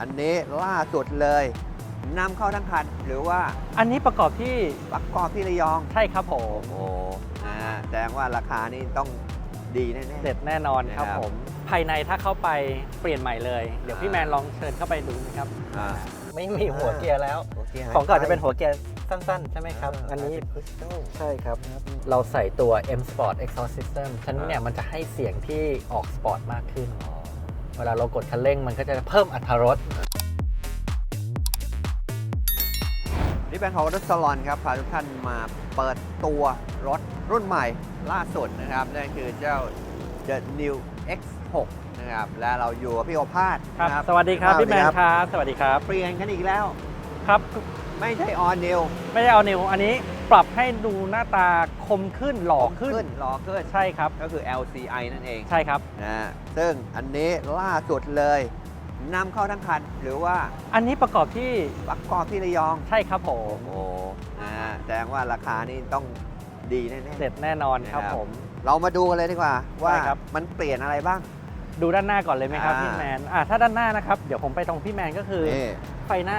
อันนี้ล่าสุดเลยนำเข้าทั้งคันหรือว่าอันนี้ประกอบที่ประกอบที่ระยอง ใช่ครับผมโอ้นะฮะแสดงว่าราคานี่ต้องดีแน่ๆเด็ดแน่นอนครับนะครับ ผม ภายในถ้าเข้าไปเปลี่ยนใหม่เลย เดี๋ยวพี่อ่าแมนลองเชิญเข้าไปดูนะครับ อ่าไม่มีหัวเกียร์แล้วโเคของเก่าจะเป็นหัวเกียร์สั้น ๆ ใช่ไหมครับอันนี้คริสตัล ใช่ครับ เราใส่ตัว M Sport Exhaust System ฉะนั้นเนี่ยมันจะให้เสียงที่ออกสปอร์ตมากขึ้น เวลาเรากดคันเร่งมันก็จะเพิ่มอรรถรสนี่เป็นของรถสลอนครับ พาทุกท่านมาเปิดตัวรถรุ่นใหม่ล่าสุดนะครับ นั่นคือเจ้า The New X6 นะครับ และเราอยู่กับพี่โอภาสครับนะสวัสดีครับ พี่แมนสวัสครับ สวัสดีครับ เปลี่ยนกันอีกแล้ว ครับ ไม่ใช่ออนนิวไม่ได้เอานิวอันนี้ ปรับให้ดูหน้าตาคมขึ้นหล่อขึ้น หล่อขึ้นใช่ครับ ก็คือ LCI นั่นเองใช่ครับนะฮะซึ่งอันนี้ล่าสุดเลยนำเข้าทั้งคันหรือว่าอันนี้ประกอบที่ประกอบที่ระยองใช่ครับผมโอ้นะฮะแสดงว่าราคานี่ต้องดีแน่ๆเด็ดแน่นอนครับนะครับผม เรามาดูกันเลยดีกว่า ว่าได้ครับมันเปลี่ยนอะไรบ้าง ดูด้านหน้าก่อนเลยไหมครับอ่าพี่แมนอ่าถ้าด้านหน้านะครับ เดี๋ยวผมไปตรงพี่แมนก็คือนี่ไฟหน้า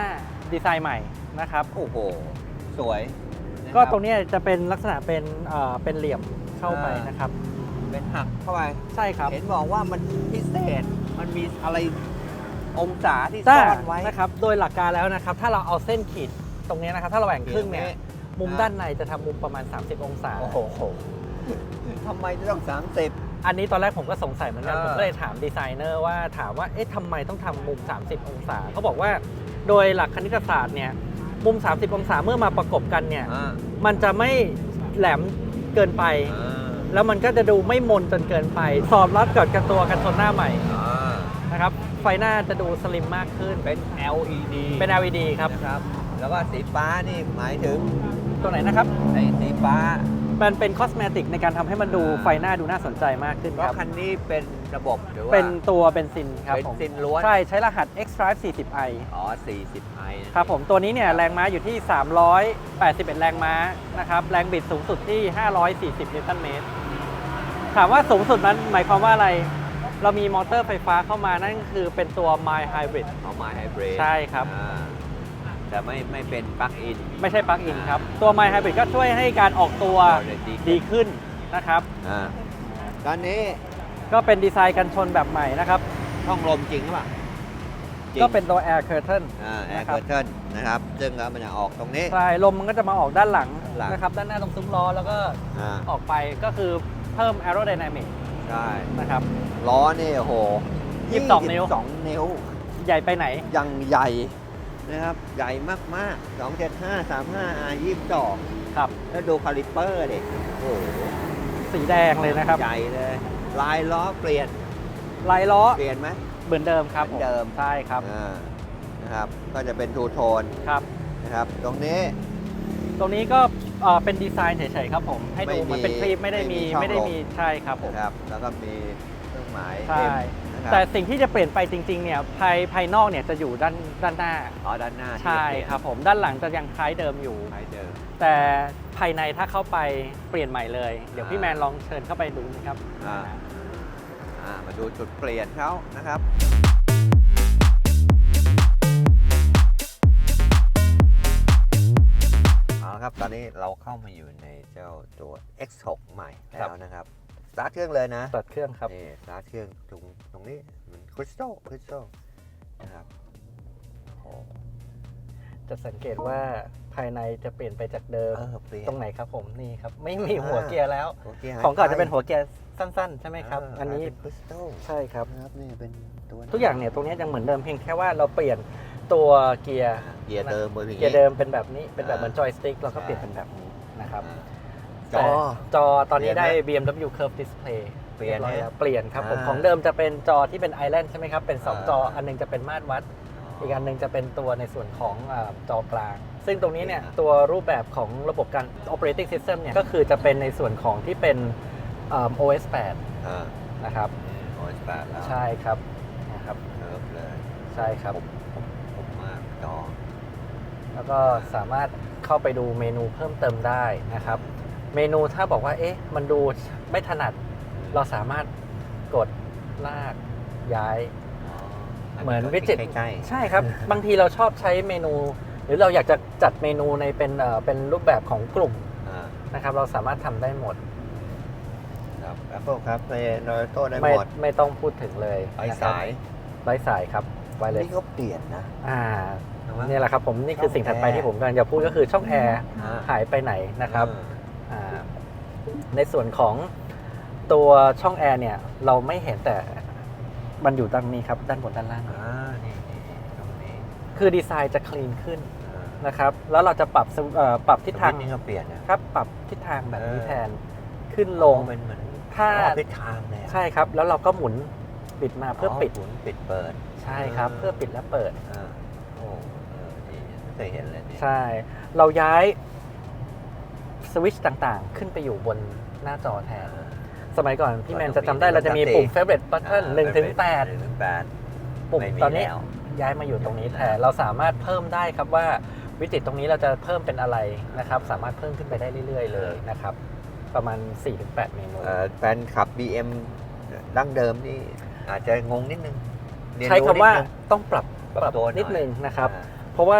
ดีไซน์ใหม่นะครับ โอ้โห สวยะคบ ก็ตรงเนี้ยจะเป็นลักษณะเป็นเอ่อเป็นเหลี่ยมเข้าไปอ่านนะครับ เป็นหักเข้าไป ใช่ครับ เห็นบอกว่ามันพิเศษ มันมีอะไรองศาที่แต่ซ่อนไว้ นะครับ โดยหลักการแล้วนะครับ ถ้าเราเอาเส้นขีดตรงเนี้ยนะครับ ถ้าเราแบ่งครึ่งเนี่ย มุมอ่าด้านในจะทำมุมประมาณ 30 องศา โอ้โหทำไมจะต้อง 30 อันนี้ตอนแรกผมก็สงสัยเหมือนกันอ่าผมก็เลยถามดีไซเนอร์ว่าถามว่า เอ๊ะทำไมต้องทำมุม 30 องศา เขาบอกว่า โดยหลักคณิตศาสตร์เนี่ย มุม 30 องศาเมื่อมาประกบกันเนี่ย อ่ามันจะไม่แหลมเกินไป อ่าแล้วมันก็จะดูไม่มนจนเกินไป สอบรับกับกับตัวกันชนหน้าใหม่อ่านะครับ ไฟหน้าจะดูสลิมมากขึ้น เป็น LED เป็น LED ครับ นะครับ แล้วก็สีฟ้านี่หมายถึงตัวไหนนะครับ ไอ้สีฟ้า มันเป็นคอสเมติกในการทำให้มันดูอ่าไฟหน้าดูน่าสนใจมากขึ้นเพคราะรับ คันนี้เป็นระบบหรือว่า เป็นตัวเบนซินครับเป็นผมซินล้วน ใช่ใช้รหัส x drive 40i อ๋อ 40i นะ ครับผมตัวนี้เนี่ยแรงม้าอยู่ที่ 381 แรงม้านะครับแรงบิดสูงสุดที่ 540 นิวตันเมตร ถามว่าสูงสุดนั้นหมายความว่าอะไร เรามีมอเตอร์ไฟฟ้าเข้ามานั่นคือเป็นตัว My Hybrid เอามาไฮบริดใช่ครับ แต่ไม่ไม่เป็นปลั๊กอิน ไม่ใช่ปลั๊กอินครับ ตัว My Hybrid ก็ช่วยให้การออกตัวดีดีขึ้นนะครับ อ่าตอนนี้ก็เป็นดีไซน์กันชนแบบใหม่นะครับ ช่องลมจริงหรือเปล่าจริงก็เป็นตัว Air Curtain อ่าแอร์นะครัเคิบร์เทิลนะครับ ซึ่งแล้วมันจะออกตรงนี้ ใช่ลมมันก็จะมาออกด้านหลังหลัง นะครับด้านหน้าตรงซุ้มล้อแล้วก็อ่าออกไปก็คือเพิ่ม aerodynamic ใช่นะครับ ล้อนี่โอ้โห22นิ้ว 22นิ้ว ใหญ่ไปไหน ยังใหญ่ นะครับ ใหญ่มากๆ 275 35 R 22ครับ แล้วดูคาลิปเปอร์ดิโอ้โหสีแดงเลยนะครับ ใหญ่เลย ลายล้อเปลี่ยน ลายล้อ เปลี่ยนไหม เหมือนเดิมครับเหมือนเดิม ผใช่ครับอ่านะครับ ก็จะเป็นทูโทนครับ นะครับ ตรงนี้ ตรงนี้ก็เอ่อเป็นดีไซน์เฉยๆครับผม ให้ดูไม่มีเหมือนเป็นคลิปไม่ได้มีไม่มีช่องไม่ได้ลม มีใช่ครับผม นะครับ แล้วก็มีเครื่องหมาย ใช่ M นะครับ แต่สิ่งที่จะเปลี่ยนไปจริงๆเนี่ยภายภายนอกเนี่ยจะอยู่ด้านด้านหน้าอ๋อด้านหน้าที่ใช่เปลี่ยนครับผมด้านหลังจะยังคล้ายเดิมอยู่คล้ายเดิมแต่ภายในถ้าเข้าไปเปลี่ยนใหม่เลย เดี๋ยวพี่อ่าแมนลองเชิญเข้าไปดูนะครับอ่าอ่ามาดูจุดเปลี่ยนเขานะครับเอาละครับตอนนี้เราเข้ามาอยู่ในเจ้าตัว X6 ใหม่แล้วนะครับ สตาร์ทเครื่องเลยนะตัดเครื่องครับนี่สตาร์ทเครื่องตรงตรงนี้เหมือนคริสตัลคริสตัลนะครับโอ้จะสังเกตว่าภายในจะเปลี่ยนไปจากเดิมเออเปลี่ยนตรงไหนครับผมนี่ครับ ไม่มีหัวเกียร์แล้วหัวเกียร์หยของเก่าจะเป็นไหัวเกียร์สั้น ๆ ใช่ไหมครับาอันนี้เป็นคริสตัลใช่ครับนะครับนี่เป็นตัวทุกอย่างเนี่ยตรงนี้ยังเหมือนเดิมเพียงแค่ว่าเราเปลี่ยนตัวเกียร์เกียร์เดิมบนอย่างเกียร์เดิมเป็นแบบนี้เป็นแบบอ่าเหมือนจอยสติ๊กเราก็ใช่เปลี่ยนเป็นแบบนี้นะครับอ่า จแต่อจอตอนนี้ได้เปลี่ยนไหม BMW Curve Display เปลี่ยนรีบร้อไหมแล้วเปลี่ยนครับผมอ่า ของเดิมจะเป็นจอที่เป็นไอแลนด์ใช่ไหมครับ เป็นสองอ่าจออันหนึงจะเป็นมาตรวัด อีกอันหนึ่งจะเป็นตัวในส่วนของอาจอกลาง ซึ่งตรงนี้เนี่ยโอเคนะตัวรูปแบบของระบบการ operating system เนี่ยก็คือจะเป็นในส่วนของที่เป็นอ่า OS อ่า8นะครับ โอ้ยแปดแล้วใช่ครับนะครับ เคิร์ฟเลยใช่ครับ ผมผมผมมากจอ แล้วก็สามารถเข้าไปดูเมนูเพิ่มเติมได้นะครับ เมนูถ้าบอกว่า เอ๊ะ มันดูไม่ถนัด เราสามารถกดลากย้ายอ๋อเหมือนวิจิตใกล้ใช่ครับ บางทีเราชอบใช้เมนู หรือเราอยากจะจัดเมนูในเป็นเอ่อเป็นรูปแบบของกลุ่มๆอ่านะครับ เราสามารถทำได้หมดครับ Apple ครับในโนโต้ได้ไม่หมดไม่ต้องพูดถึงเลยไร้นะครับสายไร้สายครับไวเลสนี่ก็เปลี่ยนนะ อ่าใช่ไหมเนี่ยแหละครับผมนี่คือช่องสิ่งถัดไปแอร์ที่ผมกำลังจะพูดก็คือช่องแอร์อ่าหายไปไหนนะครับอ่าอ่า ในส่วนของตัวช่องแอร์เนี่ยเราไม่เห็นแต่มันอยู่ตรงนี้ครับด้านบนด้านล่าง อ่านี่นี่นี่ตรงนี้คือดีไซน์จะคลีนขึ้นอ่านะครับแล้วเราจะปรับสวิเอ่อปรับทิศทางสวิตช์นี่ก็เปลี่ยนนะ ครับปรับทิศทางแบบนี้เออ แทนขึ้นลง เป็นเหมือนถ้ารอบทิศทางเลยอะใช่ครับ แล้วเราก็หมุนปิดมาเพื่อปิดหมุนปิดเปิด ใช่ครับ เพื่อปิดและเปิด อ่าโอ้เออดีไม่เคยเห็นเลยเนี่ยใช่ เราย้าย สวิตช์ต่างๆ ขึ้นไปอยู่บนหน้าจอแทน สมัยก่อนพี่แมนจะจำได้เราจะมีปุ่ม favorite button 1ถึงหนึ่งถึงแปด8ปุ่มไม่มีตอนนี้แล้วย้ายมาอยู่ตรงนี้แทนเราสามารถเพิ่มได้ครับว่าวิจิตตรงนี้เราจะเพิ่มเป็นอะไรนะครับ สามารถเพิ่มขึ้นไปได้เรื่อย ๆ เลยนะครับ ประมาณ 4-8 เมนูเอ่อแฟนขับ BM ดั้งเดิมนี่อาจจะงงนิดนึงเรียนใช้รู้คำว่านิดนึงต้องปรับปรับตัวหน่อยนิดนึงนะครับอ่า เพราะว่า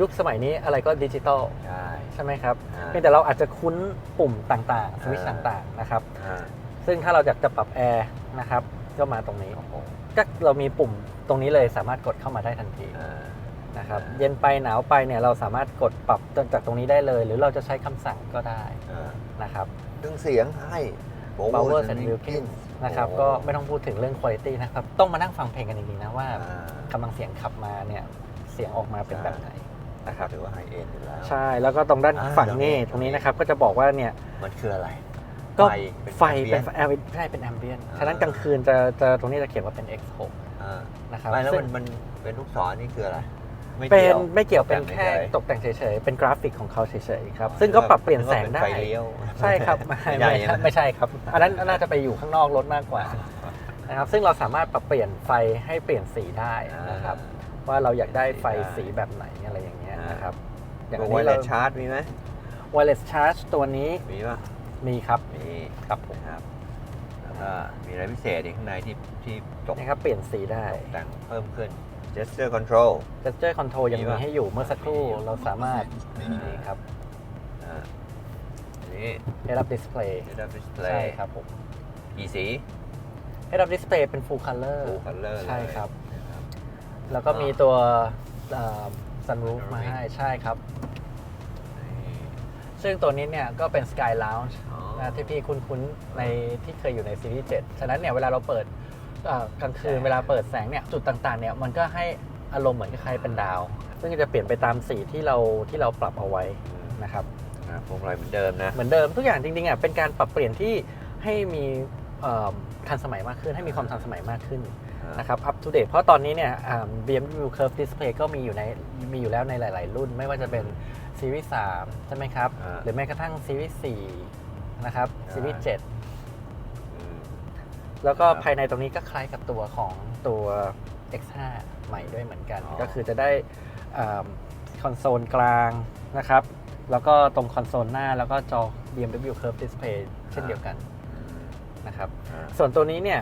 ยุคสมัยนี้อะไรก็ดิจิตอลใช่ ใช่ไหมครับอ่า เพียงแต่เราอาจจะคุ้นปุ่มต่างๆสวิตช์อ่าต่างๆนะครับ อ่าซึ่งถ้าเราอยากจะปรับแอร์นะครับก็มาตรงนี้ โอ้โหก็เรามีปุ่มตรงนี้เลยสามารถกดเข้ามาได้ทันทีอ่า นะครับอ่าเย็นไปหนาวไปเนี่ยเราสามารถกดปรับจากตรงนี้ได้เลย หรือเราจะใช้คำสั่งก็ได้อ่านะครับ เครื่องเสียงให้ Bowers and Wilkins นะครับโอ้ก็ไม่ต้องพูดถึงเรื่องคุณภาพนะครับ ต้องมานั่งฟังเพลงกันจริงๆนะว่าอ่ากำลังเสียงขับมาเนี่ยเสียงออกมาเป็นแบบไหนนะครับถือว่าไฮเอ็นอยู่แล้ว ใช่แล้วก็ตรงด้านอ่าฝั่งนี้ตรงนี้ตรงนี้นะครับก็จะบอกว่าเนี่ยมันคืออะไรก็ไฟไฟเป็น ambient แอร์ใช่เป็นแอมเบียนอ่าฉะนั้นกลางคืนจะจะตรงนี้จะเขียนว่าเป็น X6 อ่านะครับไม่แล้วซึ่มังนมันเป็นลูกศรนี่คืออะไรไม่เป็กี่นยวไม่เกี่ยวเป็นตกแต่งแค่เฉยๆตกแต่งเฉยๆ เป็นกราฟิกของเขาเฉยๆครับซึ่งก็ปรับเปลี่ยนแสงได้ไฟเลี้ยวใช่ครับไม่ไม่ไม่ใช่นะไม่ใช่ครับ อันนั้นน่าจะไปอยู่ข้างนอกรถมากกว่านะครับซึ่งเราสามารถปรับเปลี่ยนไฟให้เปลี่ยนสีได้นะครับ ว่าเราอยากได้ไฟสีแบบไหนอะไรอย่างเงี้ยนะครับ อย่างตัวอันไวนี้เลเราสชาร์จมีไหม wireless charge ตัวนี้มีป่ะมีครับมีครับผมนะครับแล้วก็มีอะไรพิเศษอีกข้างในที่ที่ตกนะครับเปลี่ยนสีได้แต่งเพิ่มขึ้น gesture control gesture control ยังมีมีปะให้อยู่เมื่อสักครู่มีเราสามารถอ่านี่ครับอ่าอันนี้ head up display head up ใช่ display ครับผมกี่สี head up display เป็น full color full color ใช่ครับเลยนะครับ แล้วก็มีตัวเอ่อ sunroof มาให้ใช่ครับนี่ซึ่งตัวนี้เนี่ยก็เป็น Sky Lounge อ๋อนะที่พี่คุ้นๆในที่เคยอยู่ในซีรีส์7ฉะนั้นเนี่ยเวลาเราเปิดเอ่อกลางคืนแสงเวลาเปิดแสงเนี่ยจุดต่างๆเนี่ยมันก็ให้อารมณ์เหมือนกับใครเป็นดาว ซึ่งก็จะเปลี่ยนไปตามสีที่เราที่เราปรับเอาไว้นะครับอ่าพวงมาลัยเหมือนเดิมนะเหมือนเดิมทุกอย่างจริงๆอะเป็นการปรับเปลี่ยนที่ให้มีเอ่อทันสมัยมากขึ้น ให้มีความทันสมัยมากขึ้น นะครับ up to date เพราะตอนนี้เนี่ยอ่า BMW Curve Display ก็มีอยู่ในมีอยู่แล้วในหลาย ๆ รุ่น ไม่ว่าจะเป็นซีรีส์3ใช่ไหมครับอ่าหรือแม้กระทั่งซีรีส์4นะครับอ่าซีรีส์อืม7แล้วก็ครับภายในตรงนี้ก็คล้ายกับตัวของตัว X5 ใหม่ด้วยเหมือนกันอ๋อก็คือจะได้คอนโซลกลางนะครับ แล้วก็ตรงคอนโซลหน้าแล้วก็จอ BMW Curve Display เช่นเดียวกันอืมนะครับอ่าส่วนตัวนี้เนี่ย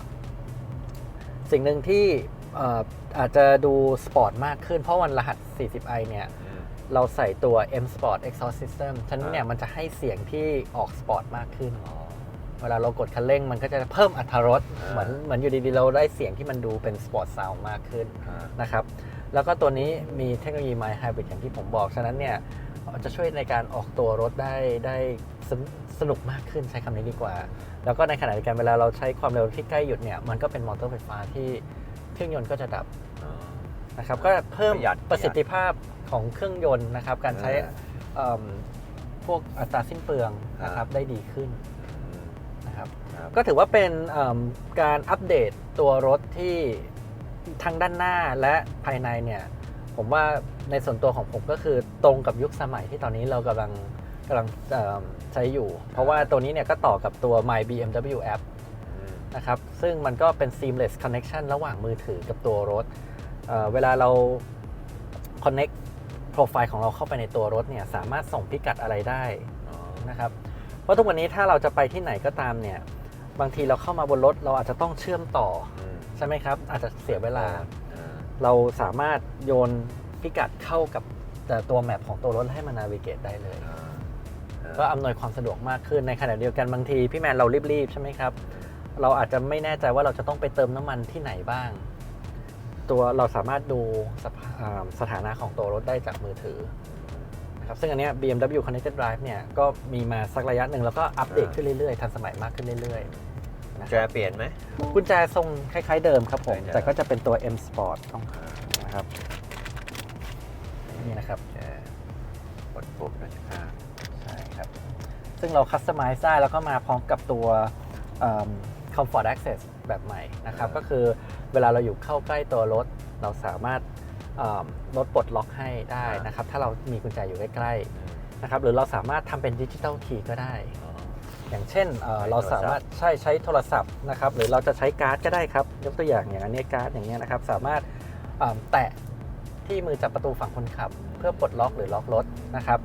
สิ่งหนึ่งที่เอ่ออาจจะดูสปอร์ตมากขึ้น เพราะวันรหัส 40i เนี่ยอืมเราใส่ตัว M Sport Exhaust System ฉะนั้นเนี่ยอ่ามัมันจะให้เสียงที่ออกสปอร์ตมากขึ้นอ๋อเวลาเรากดคันเร่งมันก็จะเพิ่มอรรถรสอ่าเหมือนเหมือนอยู่ดีๆ เราได้เสียงที่มันดูเป็นสปอร์ตซาวมากขึ้นอ่านะครับ แล้วก็ตัวนี้มีเทคโนโลยี My Hybrid อย่างที่ผมบอก ฉะนั้นเนี่ยจะช่วยในการออกตัวรถได้ได้สนสนุกมากขึ้นใช้คำนี้ดีกว่า แล้วก็ในขณะเดียวกันเวลาเราใช้ความเร็วที่ใกล้หยุดเนี่ยมันก็เป็นมอเตอร์ไฟฟ้าที่เครื่องยนต์ก็จะดับอ๋อนะครับก็เพิ่มประหยัด ประสิทธิภาพของเครื่องยนต์นะครับ การใช้เออเอิ่มพวกอัตราสิ้นเปลืองนะครับอ่าได้ดีขึ้นอืมนะครับ ครับก็ถือว่าเป็นเอิ่มการอัปเดตตัวรถที่ทั้งด้านหน้าและภายในเนี่ย ผมว่าในส่วนตัวของผมก็คือตรงกับยุคสมัยที่ตอนนี้เรากำลัง กำลังเอิ่มใช้อยู่ เพราะว่าตัวนี้เนี่ยก็ต่อกับตัว My BMW app อืมนะครับ ซึ่งมันก็เป็น seamless connection ระหว่างมือถือกับตัวรถเอ่อเวลาเรา connect โปรไฟล์ของเราเข้าไปในตัวรถเนี่ย สามารถส่งพิกัดอะไรได้อ๋อนะครับ เพราะทุกวันนี้ถ้าเราจะไปที่ไหนก็ตามเนี่ย บางทีเราเข้ามาบนรถ เราอาจจะต้องเชื่อมต่ออืมใช่ไหมครับ อาจจะเสียเวลาอ่าเราสามารถโยนพิกัดเข้ากับแต่ตัวแมปของตัวรถให้มันนาวิเกตได้เลย ก็อำนวยความสะดวกมากขึ้นในขณะเดียวกันบางทีพี่แมนเรารีบๆใช่ไหมครับ เราอาจจะไม่แน่ใจว่าเราจะต้องไปเติมน้ำมันที่ไหนบ้าง ตัวเราสามารถดูสภาอ่าสถานะของตัวรถได้จากมือถือนะครับซึ่งอันเนี้ย BMW Connected Drive เนี่ยก็มีมาสักระยะหนึ่งแล้วก็อัปเดตขึ้นเรื่อยๆ ทันสมัยมากขึ้นเรื่อยๆนะคจะรับเปลี่ยนไหมกุญแจทรงคล้ายๆเดิมครับผมคล้ายๆเดิมแต่ก็จะเป็นตัว M Sport ต้องนะครับนี่นะครับจะกดปุ่มด้านข้างใช่ครับ ซึ่งเราคัสตอมไมซ์ได้แล้วก็มาพร้อมกับตัวเอิ่ม Comfort Access แบบใหม่นะครับ ก็คือเวลาเราอยู่เข้าใกล้ตัวรถ เราสามารถเอิ่มรถปลดล็อกให้ได้นะครับ ถ้าเรามีกุญแจอยู่ใกล้ๆนะครับหรือเราสามารถทำเป็นดิจิ t a ลคีย์ก็ได้ อย่างเช่นเอ่อใช้เราโทรศัพท์สามารถใช่ใช้โทรศัพท์นะครับ หรือเราจะใช้การ์ดก็ได้ครับ ยกตัวอย่างอย่างอันนี้การ์ดอย่างเงี้ยนะครับ สามารถเอิ่มแตะที่มือจับประตูฝั่งคนขับ เพื่อปลดล็อกหรือล็อกรถนะครับ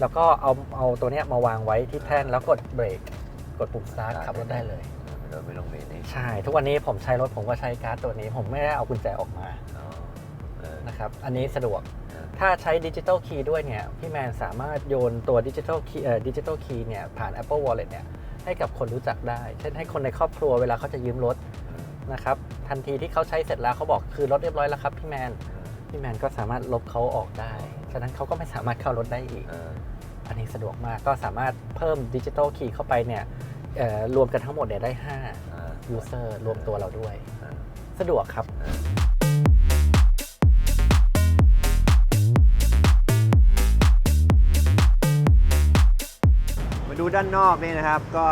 แล้วก็เอาเอาตัวเนี้ยมาวางไว้ที่แท่นแล้วกดเบรกกดปุ่มสตาร์ทขับรถได้เลย โดยไม่ลงเมนเองใช่ ทุกวันนี้ผมใช้รถผมก็ใช้การ์ดตัวนี้ ผมไม่ได้เอากุญแจออกมาอ๋อเออ นะครับ อันนี้สะดวกเออถ้าใช้ดิจิ t a ลคีย์ด้วยเนี่ย พี่แมนสามารถโยนตัวดิจิ t a ลคีย์เอ่อดิจิ t a ลคีย์เนี่ยผ่าน Apple Wallet เนี่ยให้กับคนรู้จักได้ เช่นให้คนในครอบครัวเวลาเขาจะยืมรถนะครับทันทีที่เขาใช้เสร็จแล้วเขาบอกคือรถเรียบร้อยแล้วครับพี่แมน พี่แมนก็สามารถลบเขาออกได้ ฉะนั้นเขาก็ไม่สามารถเข้ารถได้อีกเอออันนี้สะดวกมากก็สามารถเพิ่มดิจิ t a ลคีย์เข้าไปเนี่ยเอ่อรวมกันทั้งหมดเนี่ยได้เออ5 user รวมตัวเราด้วยเออสะดวกครับมาดูด้านนอกนี่นะครับก็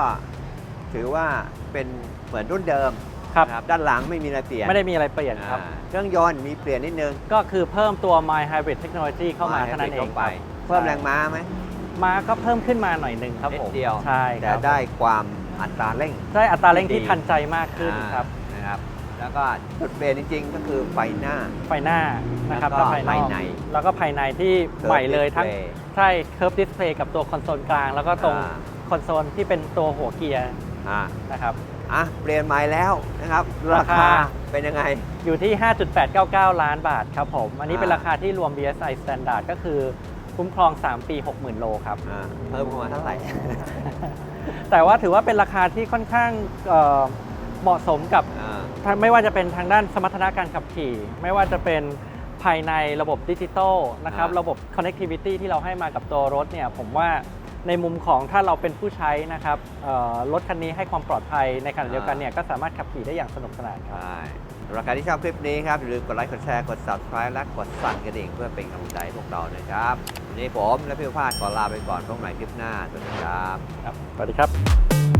ถือว่าเป็นเหมือนรุ่นเดิม ครับ นะด้านหลังไม่มีอะไรเปลี่ยนไม่ได้มีอะไรเปลี่ยนครับ อ่าเครื่องยนต์มีเปลี่ยนนิดนึงก็คือเพิ่มตัว My Hybrid Technology เข้ามาเท่านั้นเองไปครับเพิ่มแรงม้าไหม มาก็เพิ่มขึ้นมาหน่อยหนึ่งครับผมนิดเดียว ใช่คแต่รับได้ความอัตราเร่งได้อัตราเร่งที่ดีทันใจมากขึ้นอ่าครับนะครับ แล้วก็จุดเปลี่ยนจริงๆ ก็คือไฟหน้า ไฟหน้านะครับแล้วก็ภายนอกภายใน แล้วก็ภายในที่ใหม่เลยทั้ง Curve display ใช่เคิร์ฟดิสเพลย์กับตัวคอนโซลกลาง แล้วก็ตรงอ่า คอนโซลที่เป็นตัวหัวเกียร์อ่านะครับ อะเปลี่ยนใหม่แล้วนะครับราราคาคาเป็นยังไง อยู่ที่ 5.899 ล้านบาทครับผม อันนี้เป็นอ่าราคาที่รวม BSI Standard ก็คือคุ้มครอง 3 ปี 60,000 โลครับอ่าเพิ่มเข้ามาเท่าไหร่ แต่ว่าถือว่าเป็นราคาที่ค่อนข้างเอ่อเหมาะสมกับอ่าทั้งไม่ว่าจะเป็นทางด้านสมรรถนะการขับขี่ ไม่ว่าจะเป็นภายในระบบดิจิตอลนะครับ อ่าระบบ connectivity ที่เราให้มากับตัวรถเนี่ย ผมว่า ในมุมของถ้าเราเป็นผู้ใช้นะครับเอ่อรถคันนี้ให้ความปลอดภัยในขณะเดียวกันเนี่ยก็สามารถขับขี่ได้อย่างสนุกสนานครับใช่ราคาที่ชอบคลิปนี้ครับอย่าลืมกดไลค์กดแชร์กด subscribe และกดสั่นกระดิ่งเพื่อเป็นกำลังใจให้พวกเรานะครับวันนี้ผมและพี่พาดขอลาไปก่อนพบกันใหม่คลิปหน้าสวัสดีครับครับสวัสดีครับ